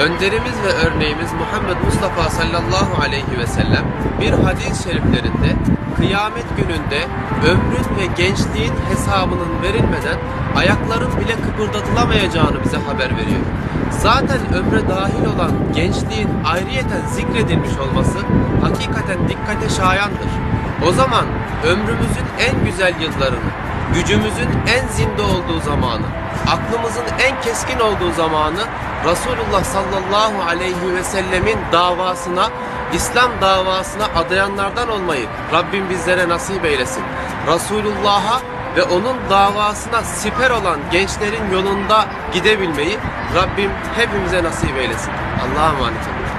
Önderimiz ve örneğimiz Muhammed Mustafa sallallahu aleyhi ve sellem bir hadis-i şeriflerinde kıyamet gününde ömrün ve gençliğin hesabının verilmeden ayakların bile kıpırdatılamayacağını bize haber veriyor. Zaten ömre dahil olan gençliğin ayrıyeten zikredilmiş olması hakikaten dikkate şayandır. O zaman ömrümüzün en güzel yıllarını, gücümüzün en zinde olduğu zamanı, aklımızın en keskin olduğu zamanı Resulullah sallallahu aleyhi ve sellemin davasına, İslam davasına adayanlardan olmayı Rabbim bizlere nasip eylesin. Resulullah'a ve onun davasına siper olan gençlerin yolunda gidebilmeyi Rabbim hepimize nasip eylesin. Allah'a emanet olun.